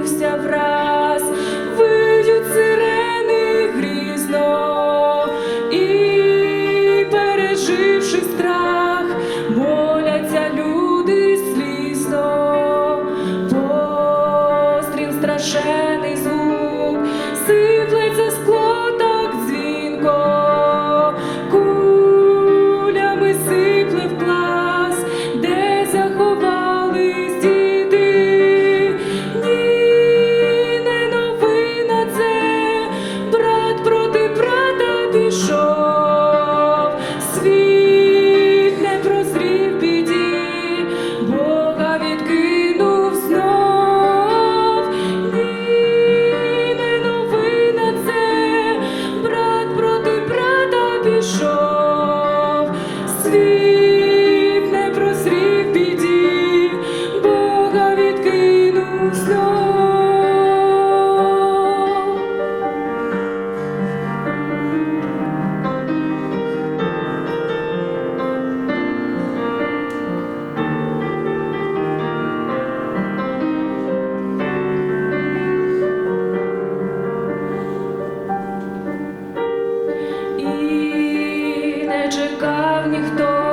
прокинувся враз, виють сирени грізно і, переживши страх, моляться люди слізно, постріл страшений звук. чекав ніхто.